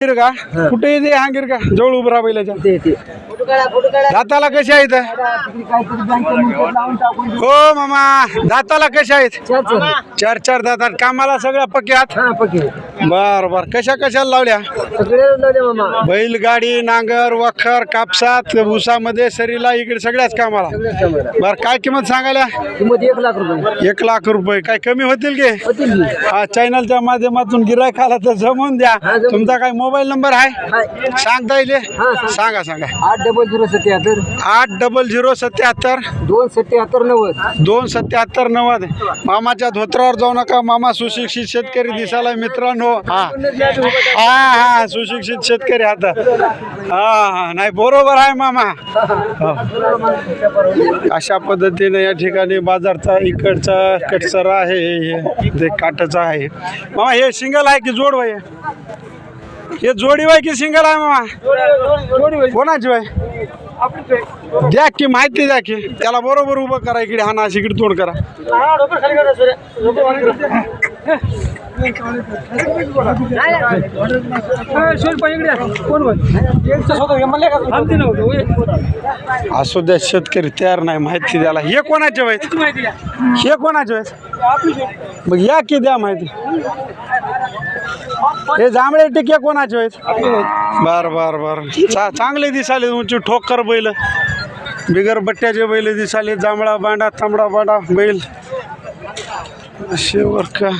का कुठे येते हांगीर का? जवळ उभं राहिल्याच्या दाताला कशा आहेत? हो मामा. दाताला कशा आहेत? चार चार दातात कामाला सगळ्या पक्यात बर बर. कशा कशाला लावल्या? बैलगाडी नांगर वखर कापसात ऊसामध्ये सरीला इकडे सगळ्याच कामाला. बर काय किंमत सांगायला? एक लाख रुपये. एक लाख रुपये. काय कमी होतील की? हा चॅनलच्या माध्यमातून गिरायक आला तर जमवून द्या. तुमचा काय मोबाईल नंबर आहे. सांगता येईल? सांग. सांगा सांगा. आठ डबल झिरो सत्याहत्तर. आठ डबल झिरो सत्याहत्तर. दोन सत्याहत्तर नव्वद. दोन सत्याहत्तर नव्वद. मामाच्या धोत्रावर जाऊ नका. मामा सुशिक्षित शेतकरी दिसायला मित्रांनो. हा. हा हा सुशिक्षित शेतकरी आता. हा हा. नाही बरोबर आहे मामा. हो. अशा पद्धतीने या ठिकाणी बाजारचा इकडचा कटसरा आहे. हे ते काटाचा आहे. मामा हे सिंगल आहे की जोड आहे हे जोडी आहे की सिंगल आहे मामा। कोणाची आहे द्या की माहिती द्या की. त्याला बरोबर उभं करा इकडे हा नाशिक इकडे तोड करा. असू द्या शेतकरी तयार नाही माहिती द्यायला. हे कोणाचे आहेत हे कोणाचे आहेत मग या की द्या माहिती. हे जांभळे टिके कोणाचे आहेत? बर बर बर. चा चांगले दिसाले तुमची ठोकर बैल. बिगर बट्ट्याचे बैल दिसाले जांभळा बांडा तांबडा बांडा बैल. असे वर का?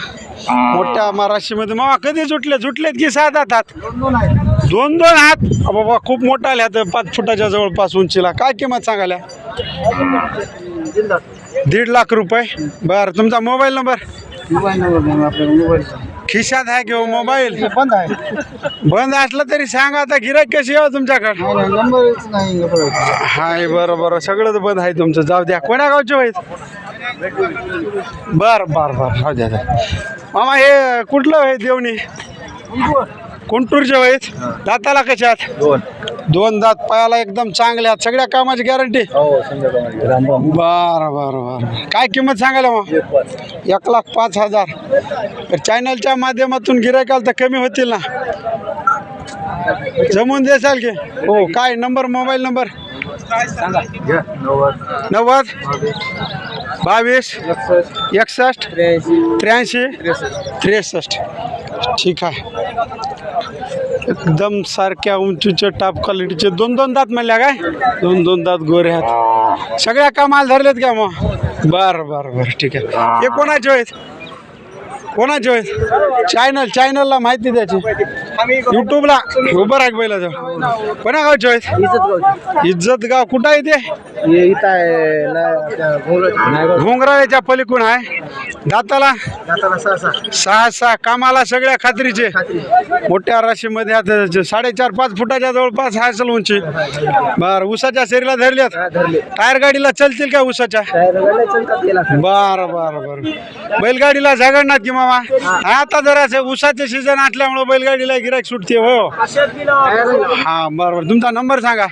मोठ्या महाराष्ट्रामध्ये मामा कधी सुटले सुटलेत की सात हातात दोन दोन हात अ बाबा खूप मोठा आल्या तर पाच फुटाच्या जवळपास उंचीला. काय किंमत सांगाल्या? दीड लाख रुपये. बरं तुमचा मोबाईल नंबर? खिशात आहे किंवा मोबाईल? बंद आहे. बंद असलं तरी सांगा आता गिराईक कशी यावं तुमच्याकडे? नंबरच नाही हाय बरं बरं. सगळंच बंद आहे तुमचं. जाऊ द्या. कोण्या गावचे आहेत बर बर बर. जाऊ द्या द्या. मामा हे कुठलं आहे देवणी? कुंटूरचे आहेत दाताला कशात दोन. दोन दात पायाला एकदम चांगल्या आहेत. सगळ्या कामाची गॅरंटी हो बर बर बर. काय किंमत सांगायला मग? एक लाख पाच हजार. तर चॅनलच्या माध्यमातून गिरायकाल तर कमी होतील ना? जमून देसाल की? हो काय नंबर मोबाईल नंबर नव्वद. बावीस? एकसष्ट. त्र्याऐंशी. त्रेसष्ट. ठीक आहे. एकदम सारख्या उंचीचे टॉप क्वालिटीचे दोन दोन दात म्हणल्या काय? दोन दोन दात गोरे आहेत. सगळ्या कामाला धरलेत का मग? बरं बरं बरं. ठीक आहे. हे कोणाचे आहेत? कोणाचे आहेत चॅनल चॅनलला माहिती द्यायची. युट्यूबला उभं राख बैलाचं. कोणा गावचे आहेत इज्जत गाव कुठं आहे ते? हे. घोंगराळ्याच्या पलीकडून. आहे. दाताला? सहा सहा. कामाला सगळ्या खात्रीचे. खात्री. मोठ्या राशीमध्ये आता साडेचार पाच फुटाच्या जवळपास आहे असेल उंची. बर उसाच्या शरीराला धरल्यात? हा, धरले. टायर गाडीला चलतील का उसाच्या? बर बर बर. बैलगाडीला झगडणार की मामा आता जरा उसाचे सीझन असल्यामुळे बैलगाडीला गिराक सुटते हो. हा बर बर तुमचा नंबर सांगा.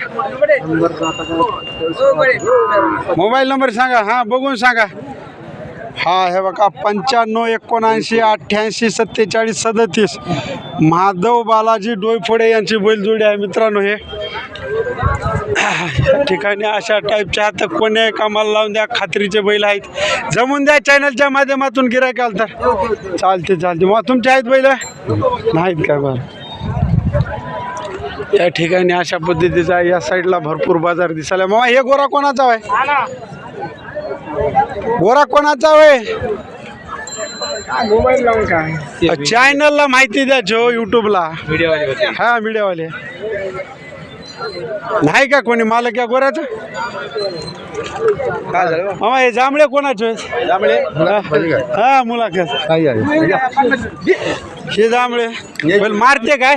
मोबाईल नंबर सांगा. हा बघून सांगा. हा हे बघा पंच्याण्णव एकोणऐंशी अठ्ठ्याऐंशी सत्तेचाळीस सदतीस. माधव बालाजी डोईफोडे यांची बैलजोडी आहे मित्रांनो हे. ठिकाणी अशा टाईपच्या आता कोण्या कामाला लावून द्या खात्रीचे बैल आहेत. जमून द्या चॅनलच्या माध्यमातून गिरायक आल तर चालते चालते. मग तुमचे आहेत बैल? नाहीत काय बरं. या ठिकाणी अशा पद्धतीचा या साईडला भरपूर बाजार दिसायला. मग हे गोरा कोणाचा आहे? गोरा कोणाचा आहे? मोबाईल लावून काय? चॅनलला माहिती द्या जो युट्यूबला हा मीडियावाले नाही का कोणी मालक या गोऱ्याचं? काय झालं मामा हे जांभळे कोणाचे? त्यामुळे हा मुलाखत. हे जांभळे बैल मारते काय?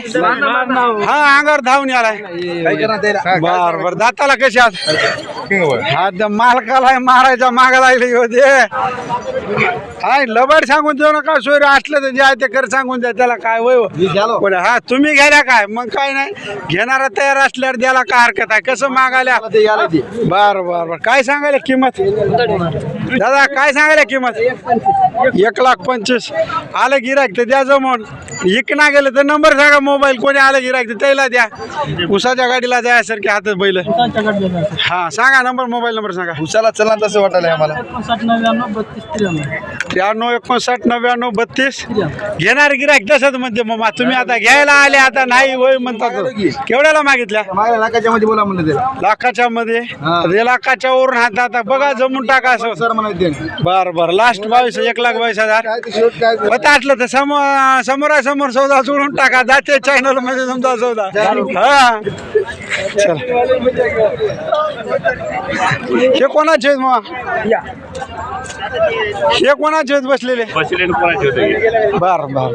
हा अंगावर धावून आलाय त्याला बर बर दाताला कशा हा मालकाला मारायचा मागा लागले होते. हाय लबाड सांगून देऊ नका सोयरे असलं तर जे आहे ते कर सांगून द्या त्याला काय वय हो. हा तुम्ही घ्यायला काय? मग काय नाही. घेणारा तयार असल्यावर द्यायला काय हरकत आहे? कसं मागायला? बर बर बर. काय सांगायला किंमत? दादा काय सांगायला किंमत? एक लाख पंचवीस. आलं गिरायक तर द्या जमून इकना गेलं तर नंबर सांगा मोबाईल कोणी आलं गिरायक तर त्याला द्या. उसाच्या गाडीला जायसारखे हातात बैल. हा सांगा नंबर मोबाईल नंबर सांगा. उसाला चला तसं वाटायला आम्हाला. त्र्याण्णव. एकोणसाठ नव्याण्णव बत्तीस. घेणार गिरायक तसंच म्हणते मग तुम्ही आता घ्यायला आले आता नाही होय म्हणतात. केवढ्याला मागितल्या? नाकाच्या मध्ये बोला म्हणलं लाखाच्या मध्ये लाखाच्या वरून हात आता बघा जमून टाका असं. सर म्हणायचे. बर बर. लास्ट बावीस एक लाख बावीस हजार होत असलं तर समोर समोरासमोर सौदा सोडून टाका. जाते चॅनलमध्ये तुमचा सौदा. हा चल हे. कोणाचे आहेत मग? हे कोणाचे आहेत बसलेले? बर बर.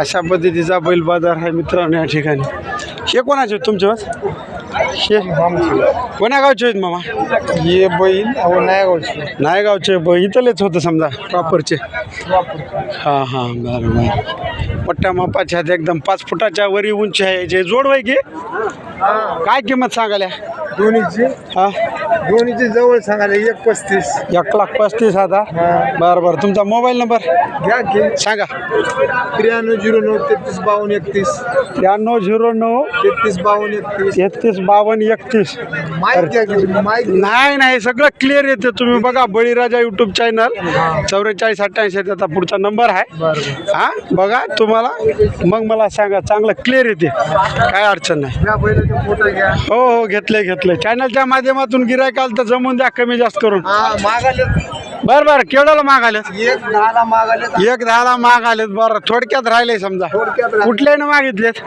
अशा पद्धतीचा बैल बाजार आहे मित्रांनो या ठिकाणी. हे कोणाचे आहेत तुमचे हे कोण्या गावचे आहेत मामा? हे बैल अहो नाही गावची नायगावचे ब इथलेच होतं समजा प्रॉपरचे. हां हां बरं बरं. पट्ट्या मापाच्या आहेत एकदम पाच फुटाच्या वरी उंची आहे. जे जोड आहे की काय किंमत सांगाल्या दोन्हीची. हा? दोन्हीची जवळ सांगायला एक पस्तीस. एक लाख पस्तीस हजार बरं बरं. तुमचा मोबाईल नंबर? घ्या की. सांगा. त्र्याण्णव झिरो नऊ तेहतीस बावन्न एकतीस. त्र्याण्णव झिरो नऊ तेहतीस बावन्न एकतीस. तेहतीस बावन्न एकतीस. माहिती घ्या की तुम्ही, माहिती. नाही नाही. सगळं क्लिअर येते. तुम्ही बघा बळीराजा यूट्यूब चॅनल चौवेचाळीस अठ्ठ्याऐंशी त्याचा पुढचा नंबर आहे. हा? बघा तुम्हाला मग मला सांगा चांगलं क्लिअर येते. काय अडचण नाही. हो हो घेतले घेतले चॅनलच्या माध्यमातून गिरायक आलं तर जमून द्या कमी जास्त करून. मागाले बरं बरं केवढ्याला माग आलेत एक दहाला मागाले एक दहाला माग आलेत बरं. थोडक्यात राहिले समजा. कुठल्याने मागितलेत?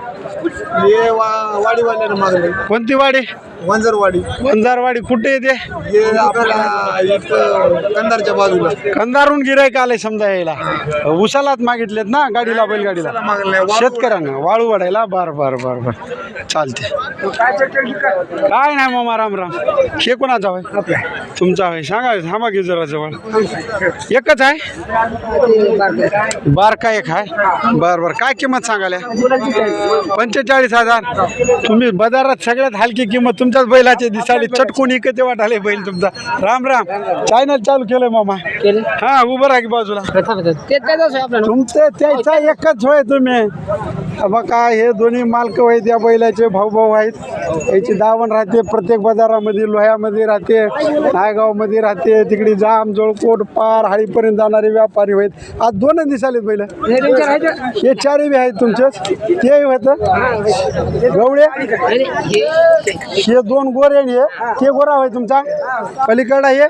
वाडीवाल्यानं मागले. कोणती वाडी? वंजरवाडी. वंजारवाडी कुठे येते हे आपल्या इथं कंधारच्या बाजूला. कंदारून गिरायक आले समजा यायला. उसालाच मागितलेत ना गाडीला बैलगाडीला? मागले शेतकऱ्यांना वाळू वाढायला? बर बर बर बर. चालते काय नाही मामा राम राम. हे कोणाचा होय तुमचा होय सांगा थांबा की जरा जवळ. एकच आहे? बारका एक आहे? बर बर. काय किंमत सांगाल्या पंचेचाळीस हजार. तुम्ही बाजारात सगळ्यात हलकी किंमत तुमच्याच बैलाची दिसाली चटकून इकते वाटाले बैल तुमचा. राम राम. चॅनल चालू केलंय मामा. हा उभं राहा की बाजूला. तुमचे त्याचा एकच होय तुम्ही. बघा हे दोन्ही मालक आहेत या बैलाचे भाऊ भाऊ आहेत. याची दावण राहते प्रत्येक बाजारामध्ये लोह्यामध्ये राहते नायगावमध्ये राहते. तिकडे जाम जोळकोट पार हाळीपर्यंत जाणारे व्यापारी आहेत. आज दोनच दिसालेत बैल. हे चारही बी आहेत तुमचेच ते होतं. गवळे. हे दोन गोरे हे. ते गोरा होय तुमचा. पलीकडला हे.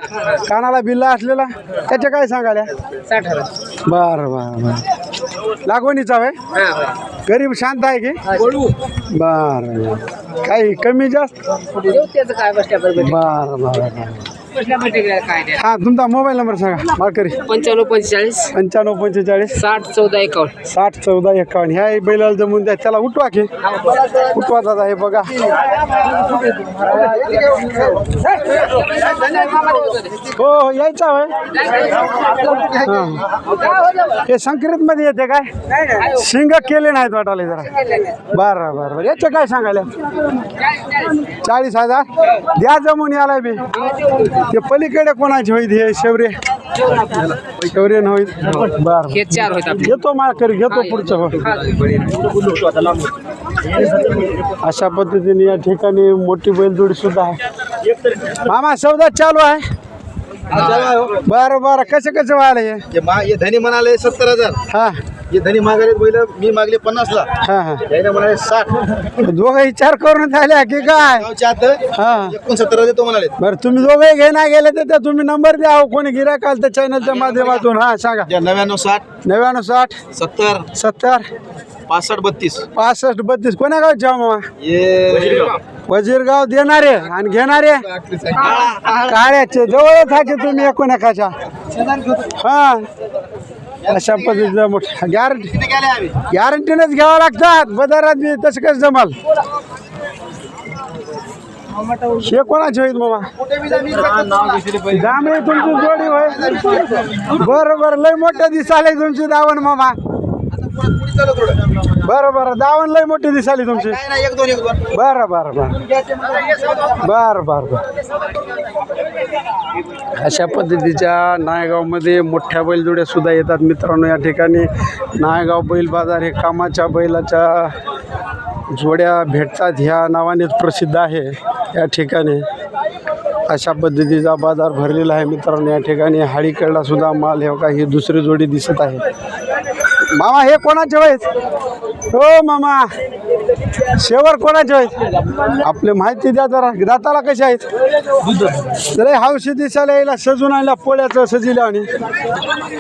कानाला बिल्ला असलेला. त्याच्या काय सांगाल्या बर बरं बरं. लागवणीचा होय गरीब शांत आहे की? बर बर. काही कमी जास्त? बर बर. हा तुमचा मोबाईल नंबर सांगा. मार्करी पंच्याण्णव पंचेचाळीस. पंच्याण्णव पंचेचाळीस. साठ चौदा एकावन्न. साठ चौदा एकावन्न. ह्या बैलाला जमून द्या. त्याला उठवा की. उठवा दादा हे बघा. हो हो यायचा होय. हां. हे संक्रित मध्ये येते काय? शिंग केले नाहीत वाटाले जरा. बरं बरं बरं. याचे काय सांगायला? चाळीस हजार. द्या जमून याला बी. ते पलीकडे कोणाचे होईल हे शेवरे शेवरे न होईल बरं. हे चार होत आपले. घेतो माळकरी घेतो पुढचं. हो अशा पद्धतीने या ठिकाणी मोठी बैलजोडी सुद्धा आहे. मामा सौदा चालू आहे. बरं बरं. कसं कसं व्हायला हे? हे मा- हे धनी म्हणाले सत्तर हजार. हा. हे धनी मागाले बैल मी मागले पन्नास ला हा. हा म्हणाले साठ. दोघं विचार करून झाल्या की काय? गावच्या आत हा. एकोणसत्तर देतो म्हणाले. बरं तुम्ही दोघे घेणार गेले तर त्या तुम्ही नंबर द्या. हो, कोणी गिरायक आलं तर चॅनलच्या माध्यमातून. हा सांगा. नव्याण्णव साठ. नव्याण्णव साठ. सत्तर. सत्तर. पासष्ट बत्तीस. पासष्ट बत्तीस. कोण्या गावचे हो मामा? हे वजीरगाव देणारे आणि घेणारे? काळ्याचे. जवळच आहे की तुम्ही एकूण एकाच्या हा. अशा पद्धतीचं मोठं गॅरंटी गॅरंटीनंच घ्यावं लागतात. बाजारात बी तसं कसं जमाल. हे कोणाचे होईल मामा जांभळे तुमची जोडी होय. बरं बरं लय मोठं दिसाले तुमची दावण मामा. बरं बरं. दावण लय मोठी दिसाली तुमची. बरं बरं बरं बरं. बरं बरं. अशा पद्धतीच्या नायगावमध्ये मोठ्या बैलजोड्या सुद्धा येतात मित्रांनो या ठिकाणी. नायगाव बैल बाजार हे कामाच्या बैलाच्या जोड्या भेटतात. ह्या नावानेच प्रसिद्ध आहे या ठिकाणी. अशा पद्धतीचा बाजार भरलेला आहे मित्रांनो या ठिकाणी. हाळीकडला सुद्धा माल हे का ही दुसरी जोडी दिसत आहे. मामा हे कोणाचे आहेत हो मामा. शेवर कोणाचे आहेत आपले माहिती द्या जरा. दाताला कसे आहेत? जरा हौशी दिसायला यायला सजून आणला पोळ्याचं सजिलं आणि.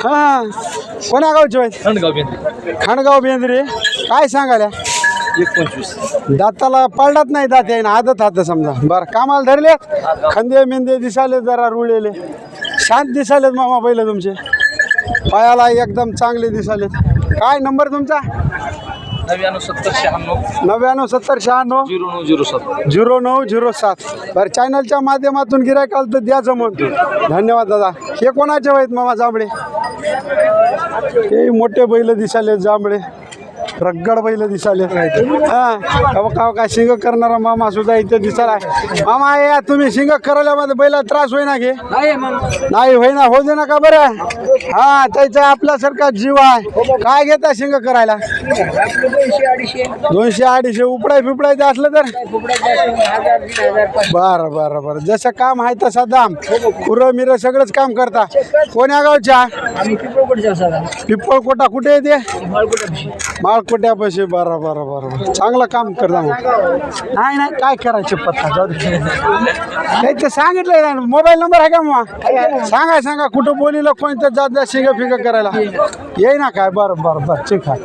हां कोण्या गावचे आहेत खांडगाव बेंद्रे. काय पंचवीस दाताला पडलात नाही दात आहे ना आदत हात समजा. बरं कामाला धरलेत खंदे मेंदे दिसाले जरा रुळलेले. शांत दिसालेत मामा बैल तुमचे. पायाला एकदम चांगले दिसालेत काय नंबर तुमचा? नव्याण्णव सत्तर शहाण्णव. नव्याण्णव सत्तर शहाण्णव. झिरो नऊ झिरो सात. झिरो नऊ झिरो सात. बरं चॅनलच्या माध्यमातून गिरायक आलं तर द्या जमून. धन्यवाद दादा. हे कोणाचे आहेत मामा जांभळे? हे मोठे बैल दिसाले जांभळे. रगड बैल दिसाले हा कवा काय शिंग करणारा मामा सुद्धा इथे दिसाला मामा या तुम्ही शिंग करायल्यामध्ये बैला त्रास होईना घे नाही होईना हो दे ना का बरं? हा त्याचा आपल्यासारखा जीव आहे. काय घेता शिंग करायला? दोनशे अडीचशे उपडाय फिपडायचं असलं तर? बरं बरं बरं. जसं काम आहे तसं दाम. कुरं मिरं सगळंच काम करता. कोण्या गावच्या? पिंपळकोटा कुठे येते माळकोट्यापाशी बरं बरं बरं बरं. चांगलं काम करता मग. नाही नाही काय करायचे पत्ता? जाऊ दे. काही ते सांगितलं ना मोबाईल नंबर आहे का मग? सांगा सांगा कुठं बोलीला कोणतं जात जा शिंग फिंग करायला? येई ना काय? बरं बरं बरं ठीक आहे.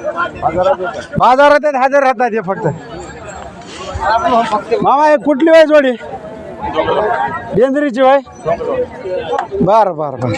बाजारात आहेत, हजर राहतात हे फक्त. मामा हे कुठली वय जोडी? बेंद्रीची वय? बरं बरं बरं.